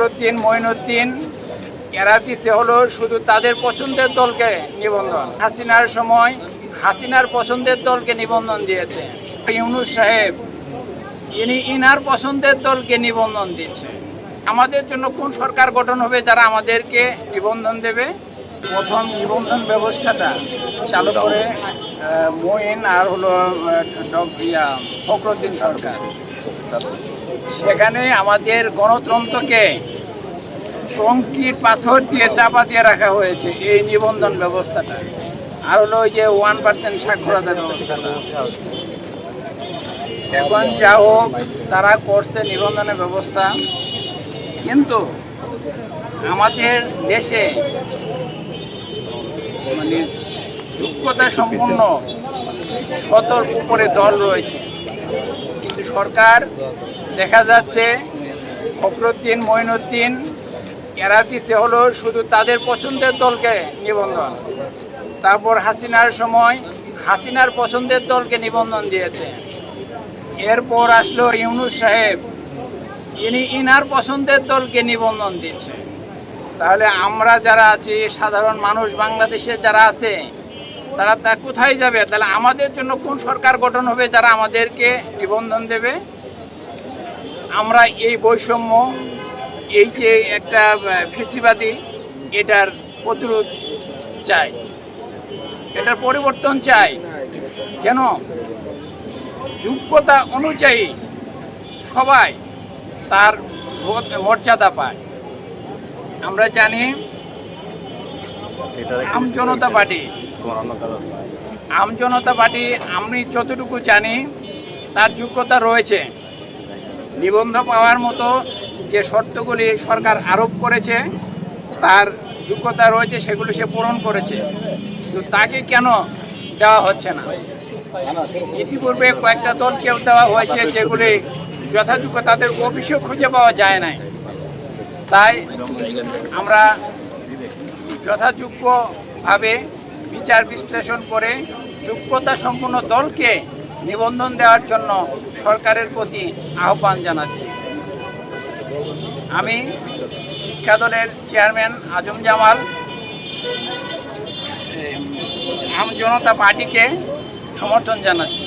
ফখরুদ্দিন মঈনুদ্দিন এরা দিচ্ছে হলো শুধু তাদের পছন্দের দলকে নিবন্ধন। হাসিনার সময় হাসিনার পছন্দের দলকে নিবন্ধন দিয়েছে। ইউনুস সাহেব ইনি ইনার পছন্দের দলকে নিবন্ধন দিচ্ছে। আমাদের জন্য কোন সরকার গঠন হবে যারা আমাদেরকে নিবন্ধন দেবে? প্রথম নিবন্ধন ব্যবস্থাটা চালু করে মঈন আর হলো ইয়া, ফখরুদ্দিন সরকার। সেখানে আমাদের গণতন্ত্রকে কংক্রিট পাথর দিয়ে চাপা দিয়ে রাখা হয়েছে এই নিবন্ধন ব্যবস্থাটা। আর হলো ওই যে ওয়ান পার্সেন্ট সাক্ষরতার ব্যবস্থাটা। এখন যা হোক, তারা করছে নিবন্ধনের ব্যবস্থা। কিন্তু আমাদের দেশে মানে যোগ্যতা সম্পন্ন শতর উপরে দল রয়েছে। কিন্তু সরকার দেখা যাচ্ছে ফখরুদ্দিন মঈনুদ্দিন এরা দিচ্ছে হলো শুধু তাদের পছন্দের দলকে নিবন্ধন। তারপর হাসিনার সময় হাসিনার পছন্দের দলকে নিবন্ধন দিয়েছে। এরপর আসলো ইউনুস সাহেব, ইনি ইনার পছন্দের দলকে নিবন্ধন দিচ্ছে। তাহলে আমরা যারা আছি, সাধারণ মানুষ বাংলাদেশে যারা আছে, তারা তা কোথায় যাবে? তাহলে আমাদের জন্য কোন সরকার গঠন হবে যারা আমাদেরকে নিবন্ধন দেবে? আমরা এই বৈষম্য এই যে একটা ফেসিবাদী এটার প্রতিরোধ চাই। এটার পরিবর্তন চাই। যেন যোগ্যতা অনুযায়ী সবাই তার মর্যাদা পায়। আমরা জানি আম জনতা পার্টি আম জনতা পার্টি আমি যতটুকু জানি তার যোগ্যতা রয়েছে। নিবন্ধ পাওয়ার মতো যে শর্তগুলি সরকার আরোপ করেছে, তার যোগ্যতা রয়েছে সেগুলো সে পূরণ করেছে। কিন্তু তাকে কেন দেওয়া হচ্ছে না? ইতিপূর্বে কয়েকটা দলকেও দেওয়া হয়েছে যেগুলি যথাযোগ্য তাদের অফিসও খুঁজে পাওয়া যায় না তাই আমরা যথাযোগ্যভাবে বিচার বিশ্লেষণ করে যোগ্যতা সম্পন্ন দলকে নিবন্ধন দেওয়ার জন্য সরকারের প্রতি আহ্বান জানাচ্ছি। আমি শিক্ষা দলের চেয়ারম্যান আজম জামাল। আম জনতা পার্টিকে সমর্থন জানাচ্ছি।